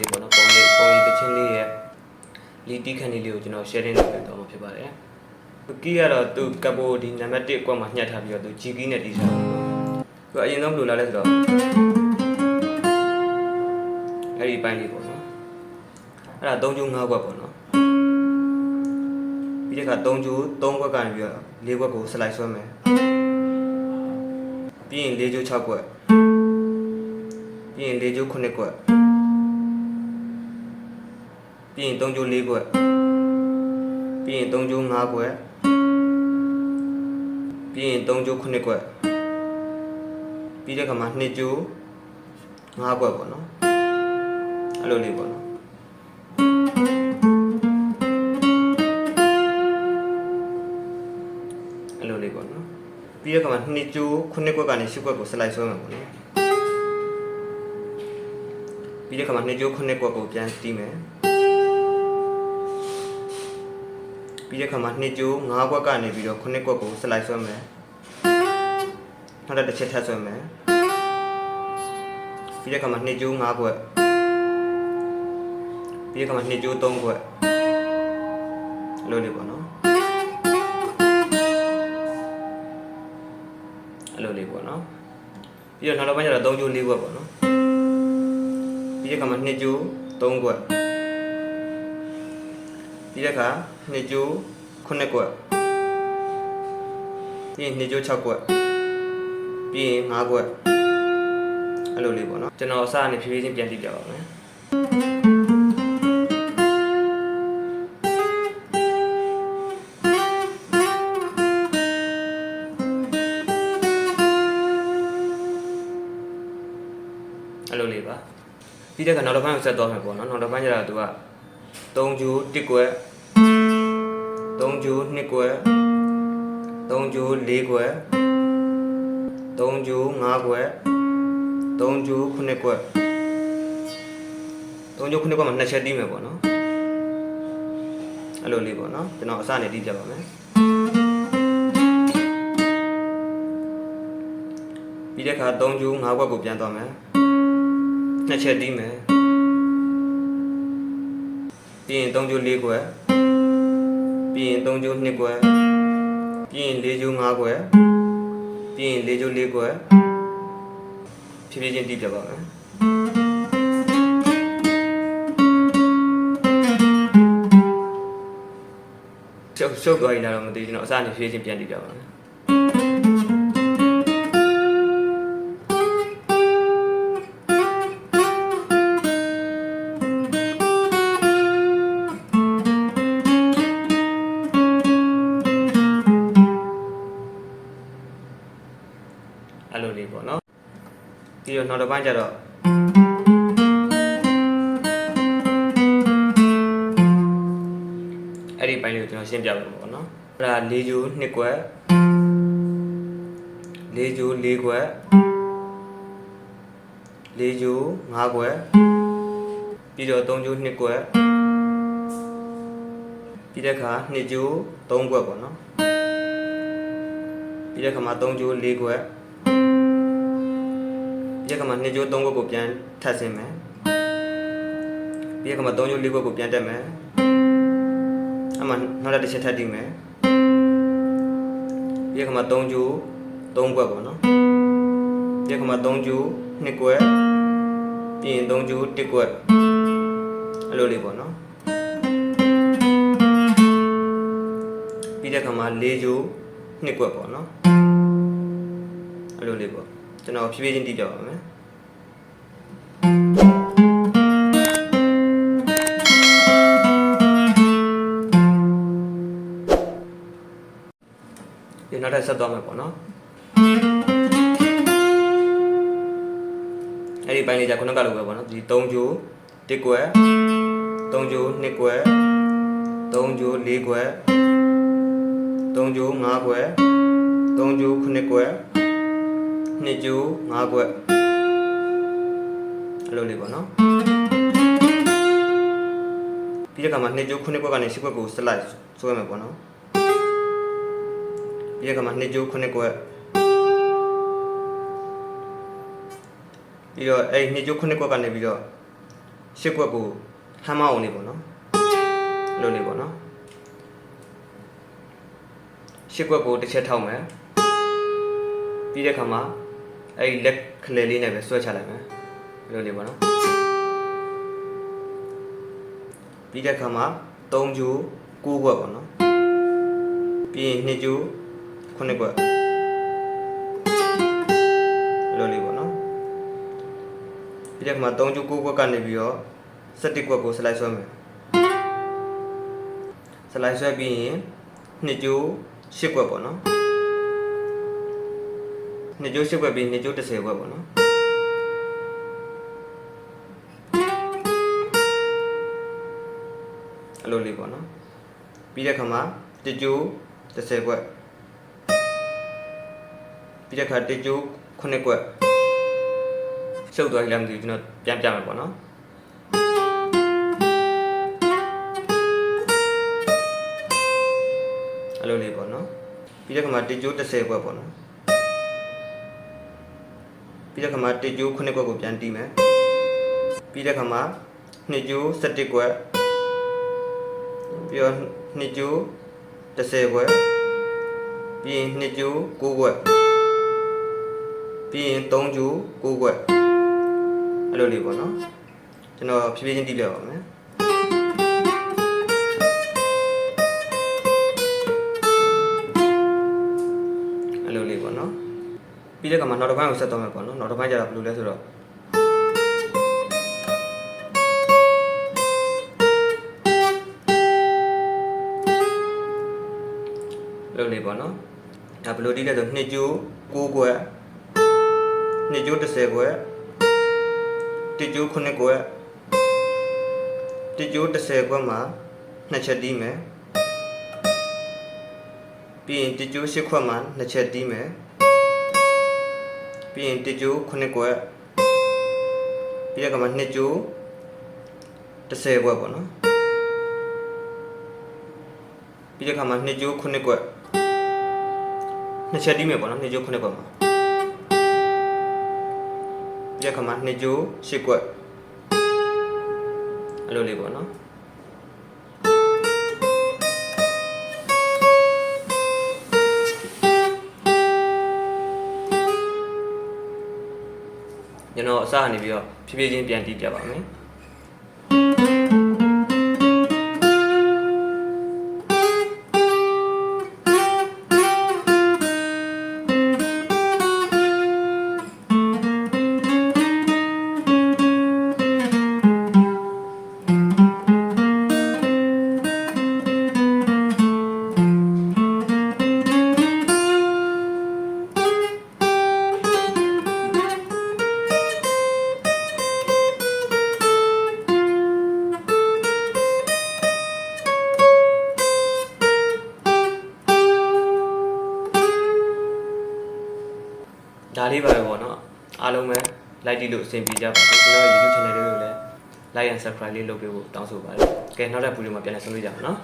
လေးပေါ့နော်ပုံလေးပုံလေးတစ်ချင်းလေးရဲ့လီတီခန်လေးလေးကိုကျွန်တော် sharing လုပ်ပေးတော့မှာဖြစ်ပါတယ်ကီးကတော့သူကပ်ပိုဒီနံပါတ်1ကွက်မှာညှက်ထားပြီးတော့သူဂျီကီးနဲ့တီးထားတယ်သူအရင်ဆုံးဘယ်လိုလာလဲဆိုတော့အဲ့ဒီပိုင်းလေးပေါ့နော်အဲ့ဒါ3ကျိုး5ကွက်ပေါ့နော်ပြီးတဲ့အခါ3ကျိုး3ကွက်ကနေပြီးတော့4ကွက်ကို slide ဆွဲမယ်ပြီးရင်4ကျိုး6ကွက်ပြီးရင်4ကျိုး9ကွက် ပြီးရင်3ကျိုး4ကွက်ပြီးရင်3ကျိုး5ကွက်ပြီးရင်3ကျိုး9ကွက်ပြီးတဲ့အခါမှာ2ကျိုး5ကွက်ပေါ့နော်အဲ့လိုလေးပေါ့နော်အဲ့လိုလေးပေါ့နော်ပြီးတဲ့အခါမှာ2ကျိုး9ကွက်ကနေ10ကွက်ကို slide ဆွဲမှာပေါ့နော်ပြီးတဲ့အခါမှာ2ကျိုး9ကွက်ကိုပြန်တီးမယ် ပြီးတဲ့အခါမှာ2ကျိုး5ကွက်ကနေပြီးတော့9ကွက်ကို slide ဆွဲမယ်နောက်တစ်ချက်ထပ်ဆွဲမယ်ပြီးတဲ့အခါမှာ2ကျိုး5ကွက်ပြီးတဲ့အခါမှာ2ကျိုး3ကွက်အဲ့လိုလေးပေါ့နော်အဲ့လိုလေးပေါ့နော်ပြီးတော့နောက်တစ်ပိုင်းကျတော့3ကျိုး4ကွက်ပေါ့နော်ပြီးတဲ့အခါမှာ2ကျိုး3ကွက် ပြီးတဲ့အခါ2ကျိုး9ကွက်ပြီးရင်2ကျိုး6ကွက်ပြီးရင်5ကွက်အဲ့လိုလေးပေါ့နော်ကျွန်တော်အစအနေဖြည်းဖြည်းချင်းပြန်ကြည့်ပြပါမယ်အဲ့လိုလေးပါပြီးတဲ့အခါနောက်တစ်ပိုင်းကိုဆက်သွားမယ်ပေါ့နော်နောက်တစ်ပိုင်းကျတော့သူက3ကျိုး1ကွက် 3ကျိုး2ကွက်3ကျိုး4ကွက်3ကျိုး5ကွက်3ကျိုး9ကွက်3ကျိုး9ကွက်မှာနှစ်ချက်တီးမယ်ပေါ့နော်အဲ့လိုလေးပေါ့နော်ကျွန်တော်အစနေတီးပြပါမယ်ပြီးတဲ့အခါ3ကျိုး5ကွက်ကိုပြန်သွားမယ်နှစ်ချက်တီးမယ်ပြီးရင်3ကျိုး4ကွက် ပြီးရင်3ကျိုး2ကွက်ပြီးရင်4ကျိုး5ကွက်ပြီးရင်4ကျိုး4ကွက်ဖြည်းဖြည်းချင်းတီးပြပါမယ်ရှုပ်ရှုပ်သွားပြီလားတော့မသိဘူးကျွန်တော်အစနေဖြည်းဖြည်းချင်းပြန်တီးပြပါမယ် ပြီးတော့နောက်တစ်ပိုင်းကျတော့အဲ့ဒီပိုင်းလေးကိုကျွန်တော်ရှင်းပြပါမယ်ပေါ့နော်အဲ့ဒါ၄ကျိုး2ကွက်၄ကျိုး4ကွက်၄ကျိုး5ကွက်ပြီးတော့3ကျိုး2ကွက်ပြီးတဲ့အခါ2ကျိုး3ကွက်ပေါ့နော်ပြီးတဲ့အခါမှာ3ကျိုး4ကွက် ပြီးတဲ့ကမှာ2ကျိုး3ခွက်ကိုပြန်ထပ်ဆင်းမယ်ပြီးတဲ့ကမှာ3ကျိုး4ခွက်ကိုပြန်တက်မယ်အမှနောက်တစ်ချက်ထပ်တီးမယ်ပြီးတဲ့ကမှာ3ကျိုး3ခွက်ပေါ့နော်ပြီးတဲ့ကမှာ3ကျိုး2ခွက်ပြီးရင်3ကျိုး1ခွက်အဲ့လိုလေးပေါ့နော်ပြီးတဲ့ကမှာ4ကျိုး2ခွက်ပေါ့နော်အဲ့လိုလေးပေါ့ ကျွန်တော်ဖြည်းဖြည်းချင်းတီးပြပါမယ်ဒီနောက်ထပ်ဆက်သွားမယ်ပေါ့နော်အဲ့ဒီပိုင်းလေးじゃခုနကလိုပဲပေါ့နော်ဒီ3ကျိုး1ကွက်3ကျိုး2ကွက်3ကျိုး4ကွက်3ကျိုး5ကွက်3ကျိုး9ကွက် နှစ်ကျိုး5ကွက်အဲ့လိုလေးပေါ့နော်ပြီးတဲ့အခါမှာနှစ်ကျိုး9ကွက်ကနေ10ကွက်ကို slide ဆွဲမယ်ပေါ့နော်ပြီးတဲ့အခါမှာနှစ်ကျိုး9ကွက်ပြီးတော့အဲ့နှစ်ကျိုး9ကွက်ကနေပြီးတော့ရှစ်ကွက်ကိုဟမ်းမအောင်လေးပေါ့နော်အဲ့လိုလေးပေါ့နော်ရှစ်ကွက်ကိုတစ်ချက်ထောက်မယ်ပြီးတဲ့ခါမှာ အဲ့ဒီလက်ခလဲလေးနဲ့ပဲဆွဲချလိုက်မယ်အဲ့လိုလေးပေါ့နော်ပြီးတဲ့ခါမှာ3ကျူ9ကွက်ပေါ့နော်ပြီးရင်2ကျူ9ကွက်အဲ့လိုလေးပေါ့နော်ပြီးတဲ့ခါမှာ3ကျူ9ကွက်ကနေပြီးတော့17ကွက်ကိုစလိုက်ဆွဲမယ်စလိုက်ဆွဲပြီးရင်2ကျူ10ကွက်ပေါ့နော် 2ကျူ10ကွက်ပြီး2ကျူ10ကွက်ပေါ့နော်အဲ့လိုလေးပေါ့နော်ပြီးတဲ့ခါမှာ1ကျူ10ကွက်ပြီးတဲ့ခါ1ကျူ9ကွက်ရှုပ်သွားပြီလားမသိဘူးကျွန်တော်ပြန်ပြမယ်ပေါ့နော်အဲ့လိုလေးပေါ့နော်ပြီးတဲ့ခါမှာ1ကျိုး30ကွက်ပေါ့နော် ပြီးတဲ့ခါမှာ1ကျိုး9ကွက်ကိုပြန်တီးမယ်ပြီးတဲ့ခါမှာ2ကျိုး17ကွက်ပြီးတော့2ကျိုး30ကွက်ပြီးရင်2ကျိုး9ကွက်ပြီးရင်3ကျိုး9ကွက်အဲ့လိုလေးပေါ့နော်ကျွန်တော်ဖြည်းဖြည်းချင်းတီးပြပါမယ် ပြီးတဲ့ခါမှာနောက်တစ်ပိုင်းကိုဆက်သွားမယ်ပေါ့နော်နောက်တစ်ပိုင်းကျတော့ဘယ်လိုလဲဆိုတော့အဲ့လိုလေးပေါ့နော်ဒါဘယ်လိုတီးလဲဆို2ကျိုး9ကွက်2ကျိုး30ကွက်1ကျိုး9ကွက်1ကျိုး30ကွက်မှာနှစ်ချက်တီးမယ်ပြီးရင်1ကျိုး10ခွက်မှာနှစ်ချက်တီးမယ် ပြီးရင်1ကျိုး9ကွက်ပြီးတဲ့ကမှာ2ကျိုး30ကွက်ပေါ့နော်ပြီးတဲ့ခါမှာ2ကျိုး9ကွက်နှစ်ချက်တီးမယ်ပေါ့နော်2ကျိုး9ကွက်မှာပြီးတဲ့ခါမှာ2ကျိုး10ကွက်အဲ့လိုလေးပေါ့နော် စကနေပြီးတော့ဖြည်းဖြည်းချင်းပြန်တီးပြပါမယ် ဒါလေးပါပဲပေါ့နော်အားလုံးပဲ like တီးလို့အဆင်ပြေကြပါစေကျွန်တော် YouTube channel လေးကိုလည်း like and subscribe လေးလုပ်ပေးဖို့တောင်းဆိုပါတယ်ကဲနောက်တဲ့ဗီဒီယိုမှာပြန်လည်ဆုံတွေ့ကြပါနော်